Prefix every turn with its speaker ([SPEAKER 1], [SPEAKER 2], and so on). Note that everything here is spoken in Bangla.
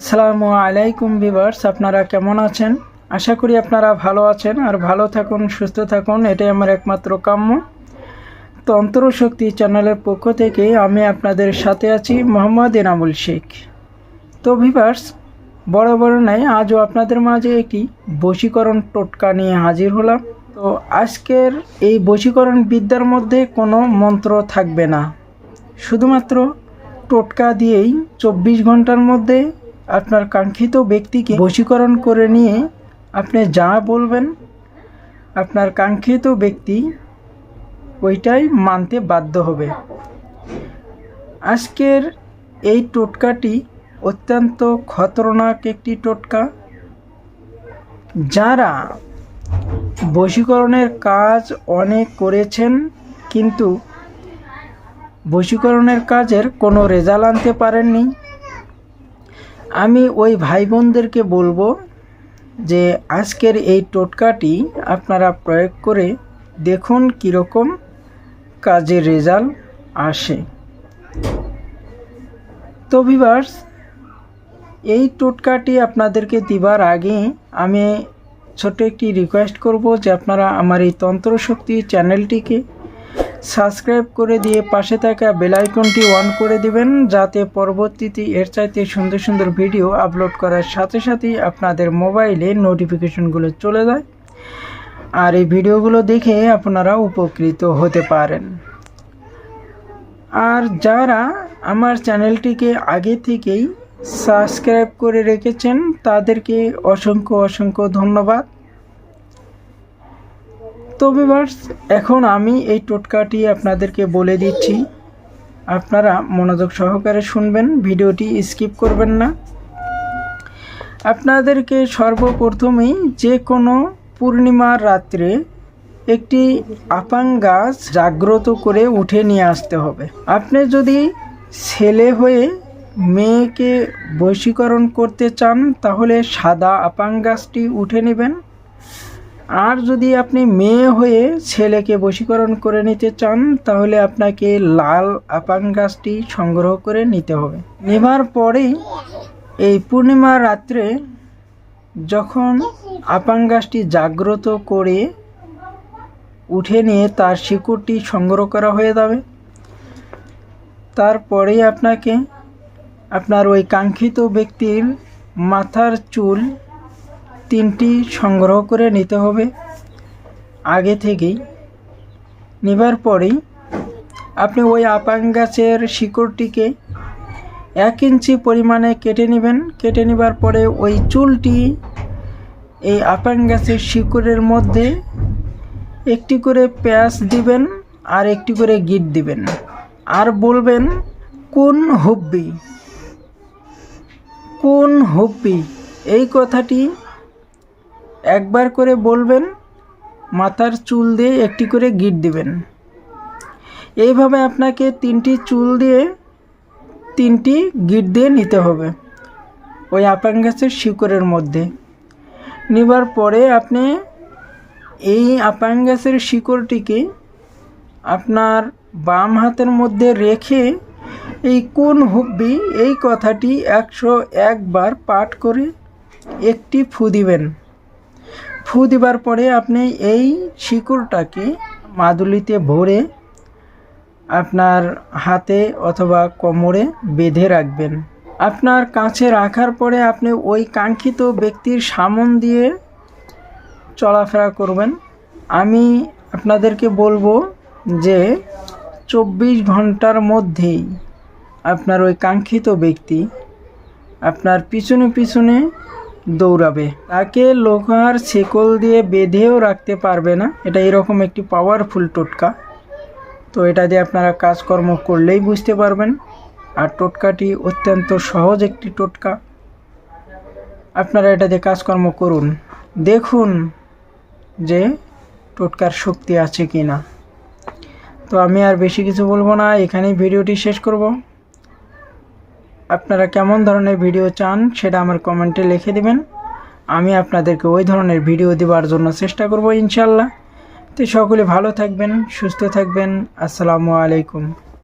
[SPEAKER 1] আসসালামু আলাইকুম ভিভার্স আপনারা কেমন আছেন? আশা করি আপনারা ভালো আছেন আর ভালো থাকুন, সুস্থ থাকুন, এটাই আমার একমাত্র কাম্য। তন্ত্র শক্তি চ্যানেলের পক্ষ থেকে আমি আপনাদের সাথে আছি মোহাম্মদ এনামুল শেখ। তো ভিভার্স বড় বড় নাই আজও আপনাদের মাঝে একটি বশীকরণ টোটকা নিয়ে হাজির হলাম। তো আজকের এই বশীকরণ বিদ্যার মধ্যে কোনো মন্ত্র থাকবে না। শুধুমাত্র টোটকা দিয়েই চব্বিশ ঘণ্টার মধ্যে আপনার কাঙ্ক্ষিত ব্যক্তিকে বশীকরণ করে নিয়ে আপনি যা বলবেন, আপনার কাঙ্ক্ষিত ব্যক্তি ওইটাই মানতে বাধ্য হবে। আজকের এই টোটকাটি অত্যন্ত খতরনাক একটি টোটকা। যারা বশীকরণের কাজ অনেক করেছেন, কিন্তু বশীকরণের কাজের কোনো রেজাল্ট আনতে পারেননি। আমি ওই ভাই বোনদেরকে বলব যে আজকের এই টোটকাটি আপনারা প্রয়োগ করে দেখুন কীরকম কাজের রেজাল্ট আসে। তো ভিভার্স এই টোটকাটি আপনাদেরকে দিবার আগে আমি ছোট একটি রিকোয়েস্ট করব যে আপনারা আমার এই তন্ত্রশক্তি চ্যানেলটিকে সাবস্ক্রাইব করে দিয়ে পাশে থাকা বেল আইকনটি অন করে দিবেন, যাতে পরবর্তীতে এর চাইতে সুন্দর সুন্দর ভিডিও আপলোড করার সাথে সাথেই আপনাদের মোবাইলে নোটিফিকেশনগুলো চলে যায়। আর এই ভিডিওগুলো দেখে আপনারা উপকৃত হতে পারেন। আর যারা আমার চ্যানেলটিকে আগে থেকেই সাবস্ক্রাইব করে রেখেছেন, তাদেরকে অসংখ্য অসংখ্য ধন্যবাদ। তো ভিভার্স এখন আমি এই টোটকাটি আপনাদেরকে বলে দিচ্ছি। আপনারা মনোযোগ সহকারে শুনবেন, ভিডিওটি স্কিপ করবেন না। আপনাদেরকে সর্বপ্রথমেই যে কোনো পূর্ণিমার রাত্রে একটি আপাং গাছ জাগ্রত করে উঠে নিয়ে আসতে হবে। আপনি যদি ছেলে হয়ে মেয়েকে বশীকরণ করতে চান, তাহলে সাদা আপাং গাছটি উঠে নেবেন। আর যদি আপনি মেয়ে হয়ে ছেলেকে বশীকরণ করে নিতে চান, তাহলে আপনাকে লাল আপাং গাছটি সংগ্রহ করে নিতে হবে। নেবার পরেই এই পূর্ণিমা রাত্রে যখন আপাং গাছটি জাগ্রত করে উঠে নিয়ে তার শিকড়টি সংগ্রহ করা হয়ে যাবে তারপরেই আপনাকে আপনার ওই কাঙ্ক্ষিত ব্যক্তির মাথার চুল তিনটি সংগ্রহ করে নিতে হবে। আগে থেকেই। নেবার পরেই আপনি ওই আপাং গাছের শিকড়টিকে এক ইঞ্চি পরিমাণে কেটে নেবেন। কেটে নেবার পরে ওই চুলটি এই আপাং গাছের শিকড়ের মধ্যে একটি করে পেঁয়াজ দিবেন আর একটি করে গিট দিবেন। আর বলবেন, কোন হুব্বি? কোন হুব্বি? এই কথাটি একবার করে বলবেন, মাথার চুল দিয়ে একটি করে গিট দিবেন। এইভাবে আপনাকে তিনটি চুল দিয়ে তিনটি গিট দিয়ে নিতে হবে ওই আপাং গাছের শিকড়ের মধ্যে। নেবার পরে আপনি এই আপাং গাছের শিকড়টিকে আপনার বাম হাতের মধ্যে রেখে এই কোন হুব্বি এই কথাটি একশো একবার পাঠ করে একটি ফু দিবেন। ফু দিবার পরে আপনি এই শিকড়টাকে মাদুলিতে ভরে আপনার হাতে অথবা কোমরে বেঁধে রাখবেন। আপনার কাছে রাখার পরে আপনি ওই কাঙ্ক্ষিত ব্যক্তির সামন দিয়ে চলাফেরা করবেন। আমি আপনাদেরকে বলব যে চব্বিশ ঘণ্টার মধ্যেই আপনার ওই কাঙ্ক্ষিত ব্যক্তি আপনার পিছনে পিছনে দৌড়াবে। তাকে লোহার শেকল দিয়ে বেঁধেও রাখতে পারবে না। এটা এরকম একটি পাওয়ারফুল টোটকা। তো এটা দিয়ে আপনারা কাজকর্ম করলেই বুঝতে পারবেন। আর টোটকাটি অত্যন্ত সহজ একটি টোটকা। আপনারা এটা দিয়ে কাজকর্ম করুন। দেখুন যে টোটকার শক্তি আছে কি না তো আমি আর বেশি কিছু বলব না। এখানেই ভিডিওটি শেষ করব। আপনারা কেমন ধরনের ভিডিও চান সেটা আমার কমেন্টে লিখে দিবেন। আমি আপনাদেরকে ওই ধরনের ভিডিও দেওয়ার জন্য চেষ্টা করব ইনশাল্লাহ। তো সকলে ভালো থাকবেন, সুস্থ থাকবেন। আসসালামু আলাইকুম।